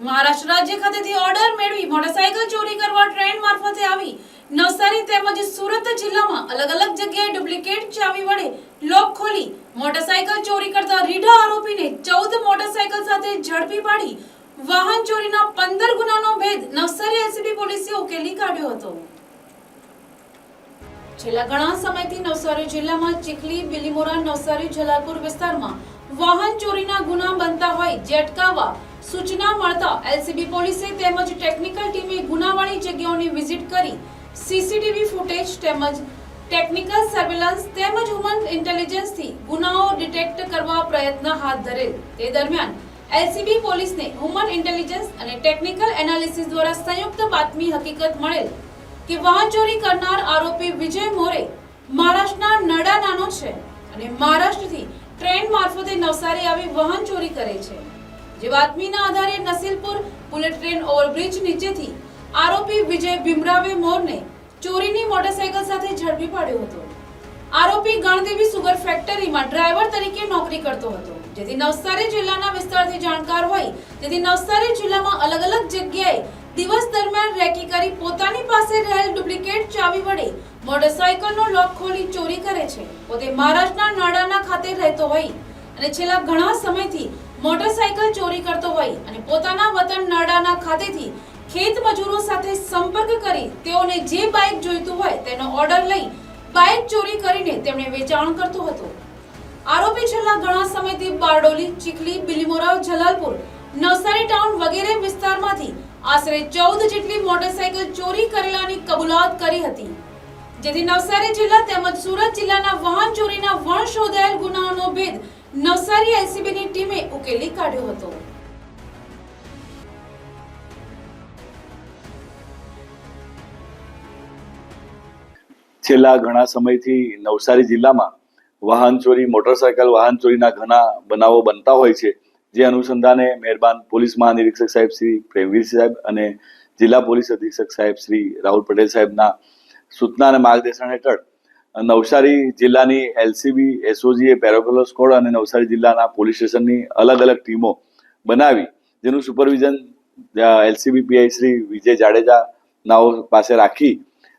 મહારાષ્ટ્ર રાજ્ય ખાતેથી ઓર્ડર મેળવી મોટરસાયકલ ચોરી કરવા ટ્રેન મારફતે આવી. નવસારી તેમજ સુરત જિલ્લામાં અલગ અલગ જગ્યાએ ડુપ્લિકેટ ચાવી વડે લોક ખોલી મોટરસાયકલ ચોરી કરતા રીઢા આરોપીને ચૌદ મોટરસાયકલ સાથે ઝડપી પાડી વાહન ચોરીના પંદર ગુનાનો ભેદ નવસારી એલસીબી પોલીસે ઉકેલી કાઢ્યો હતો. છેલ્લા ઘણા સમયથી નવસારી જિલ્લામાં ચીખલી, બિલીમોરા, નવસારી, જલાલપુર વિસ્તારમાં વાહન ચોરીના ગુના બનતા હોય જે અટકાવવા સૂચના મળતા એલસીબી પોલીસે તેમજ ટેકનિકલ ટીમે ગુનાવાળી જગ્યાઓની વિઝિટ કરી સીસીટીવી ફૂટેજ તેમજ ટેકનિકલ સર્વેલન્સ તેમજ હ્યુમન ઇન્ટેલિજન્સથી ગુનાઓ ડિટેક્ટ કરવા પ્રયત્ન હાથ ધરેલ. તે દરમિયાન એલસીબી પોલીસને હ્યુમન ઇન્ટેલિજન્સ અને ટેકનિકલ એનાલિસિસ દ્વારા સંયુક્ત બાતમી હકીકત મળેલ કે વાહન ચોરી કરનાર આરોપી વિજય મોરે મહારાષ્ટ્રના નડાનાનો છે અને મહારાષ્ટ્રથી ટ્રેન મારફતે નવસારી આવી વાહન ચોરી કરે છે. જે બાતમીના આધારે નસીલપુર બુલેટ ટ્રેન ઓવરબ્રિજ નીચેથી આરોપી વિજય ભીમરાવે મોરને ચોરીની મોટરસાયકલ સાથે ઝડપી પાડ્યો હતો. આરોપી ગણદેવી સુગર ફેક્ટરીમાં ડ્રાઈવર તરીકે નોકરી કરતો હતો. જેથી નવસારી જિલ્લાના વિસ્તારથી જાણકાર હોય તેથી નવસારી જિલ્લામાં અલગ અલગ જગ્યાએ દિવસ દરમિયાન રેકી કરી પોતાની પાસે રહેલ ડુપ્લિકેટ ચાવી વડે મોટરસાયકલનો લોક ખોલી ચોરી કરે છે. પોતે મહારાષ્ટ્રના નાડાના ખાતે રહેતો હોય અને છેલ્લા ઘણા સમયથી મોટરસાયકલ ચોરી કરતો હોય અને પોતાના વતન નાડાના ખાતેથી ખેત મજૂરો સાથે સંપર્ક કરી તેઓને જે બાઇક જોઈતું હોય તેનો ઓર્ડર લઈ બાઇક ચોરી કરીને તેમણે વેચાણ કરતો હતો. આરોપી છેલ્લા ઘણા સમયથી બારડોલી, ચીખલી બિલીમોરા જલાલપુર, નવસારી ટાઉન વગેરે વિસ્તારમાંથી આશરે ચૌદ જેટલી મોટરસાયકલ ચોરી કરેલાની કબૂલાત કરી હતી. જેથી નવસારી જિલ્લા તેમજ સુરત જિલ્લાના વાહન ચોરીના વણ શોધાયેલ ગુનાઓનો ભેદ નવસારી એલસીબીની ટીમે ઉકેલી કાઢ્યો હતો. છેલ્લા ઘણા સમયથી નવસારી જિલ્લામાં વાહન ચોરી, મોટરસાયકલ વાહન ચોરીના ઘણા બનાવો બનતા હોય છે. જે અનુસંધાને મહેરબાન પોલીસ મહાનિરીક્ષક સાહેબ શ્રી પ્રેમવીર સાહેબ અને જિલ્લા પોલીસ અધિક્ષક સાહેબ શ્રી રાહુલ પટેલ સાહેબના સૂચના અને માર્ગદર્શન હેઠળ નવસારી જિલ્લાની એલસીબી, એસઓજી પેરોકોલો સ્કોડ અને નવસારી જિલ્લાના પોલીસ સ્ટેશનની અલગ અલગ ટીમો બનાવી, જેનું supervision LCB PI Shri Vijay Jadeja નાઓ પાસે રાખી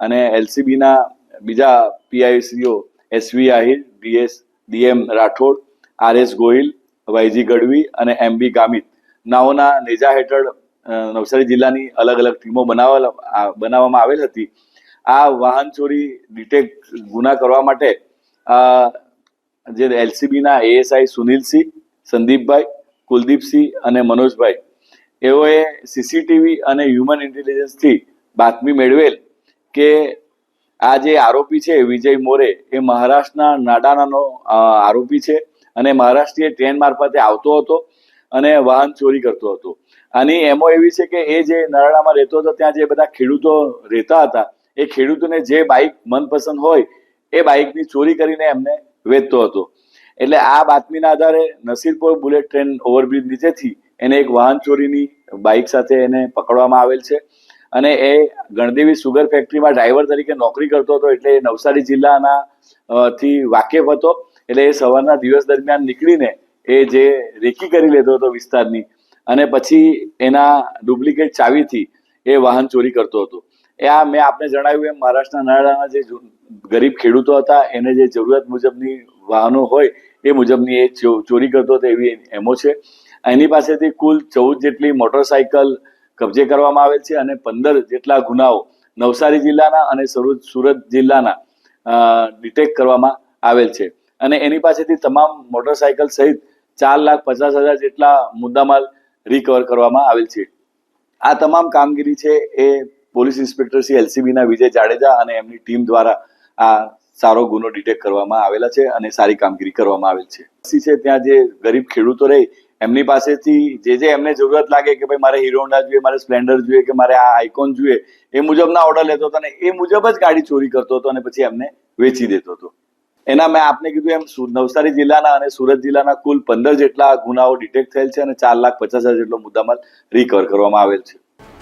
અને એલસીબીના બીજા PI શ્રીઓ SV Ahir, DS, DM Rathod R S Gohil, YG Gadhvi અને એમ બી ગામિત નાઓના નેજા હેઠળ નવસારી જિલ્લાની અલગ અલગ ટીમો બનાવવા બનાવવામાં આવેલ હતી. આ વાહન ચોરી ડિટેક્ટ ગુના કરવા માટે જે એલસીબીના એએસઆઈ સુનિલસિંહ, સંદીપભાઈ, કુલદીપસિંહ અને મનોજભાઈ, એઓએ સીસીટીવી અને હ્યુમન ઇન્ટેલિજન્સથી બાતમી મેળવેલ કે આ જે આરોપી છે વિજય મોરે, એ મહારાષ્ટ્રના નાડાનાનો આરોપી છે અને મહારાષ્ટ્રીય ટ્રેન મારફતે આવતો હતો અને વાહન ચોરી કરતો હતો. અને એમો એવી છે કે એ જે નરાણામાં રહેતો હતો, ત્યાં જે બધા ખેડૂતો રહેતા હતા એ ખેડૂતોને જે બાઇક મનપસંદ હોય, એ બાઇકની ચોરી કરીને એમને વેચતો હતો. એટલે આ બાતમીના આધારે નસીરપુર બુલેટ ટ્રેન ઓવરબ્રિજ નીચેથી એને એક વાહન ચોરીની બાઇક સાથે એને પકડવામાં આવેલ છે. અને એ ગણદેવી સુગર ફેક્ટરીમાં ડ્રાઈવર તરીકે નોકરી કરતો હતો, એટલે એ નવસારી જિલ્લાના થી વાકેફ હતો. એટલે એ સવારના દિવસ દરમિયાન નીકળીને એ જે રેકી કરી લેતો હતો વિસ્તારની અને પછી એના ડુપ્લિકેટ ચાવીથી એ વાહન ચોરી કરતો હતો. એ આ મેં આપને જણાવ્યું એમ, મહારાષ્ટ્રના નાણાના જે ગરીબ ખેડૂતો હતા, એને જે જરૂરિયાત મુજબની વાહનો હોય, એ મુજબની એ ચોરી કરતો હતો એવી એમો છે. એની પાસેથી કુલ ચૌદ જેટલી મોટરસાયકલ કબજે કરવામાં આવેલ છે અને પંદર જેટલા ગુનાઓ નવસારી જિલ્લાના અને સુરત જિલ્લાના ડિટેક્ટ કરવામાં આવેલ છે. અને એની પાસેથી તમામ મોટરસાયકલ સહિત ચાર લાખ પચાસ હજાર જેટલા મુદ્દામાલ રિકવર કરવામાં આવેલ છે. આ તમામ કામગીરી છે એ પોલીસ ઇન્સ્પેક્ટર શ્રી એલસીબીના વિજય જાડેજા અને એમની ટીમ દ્વારા આ સારો ગુનો ડિટેક્ટ કરવામાં આવેલા છે અને સારી કામગીરી કરવામાં આવેલ છે. પછી છે, ત્યાં જે ગરીબ ખેડૂતો રહે, એમની પાસેથી જે જે એમને જરૂરત લાગે કે ભાઈ મારે હીરો હોન્ડા જોઈએ, મારે સ્પ્લેન્ડર જોઈએ કે મારે આ આઇકોન જોઈએ, એ મુજબના ઓર્ડર લેતો હતો અને એ મુજબ જ ગાડી ચોરી કરતો હતો અને પછી એમને વેચી દેતો હતો. એના મેં આપને કીધું એમ નવસારી જિલ્લાના અને સુરત જિલ્લાના કુલ પંદર જેટલા ગુનાઓ ડિટેક્ટ થયેલ છે અને ચાર લાખ પચાસ હજાર જેટલો મુદ્દામાલ રિકવર કરવામાં આવેલ છે.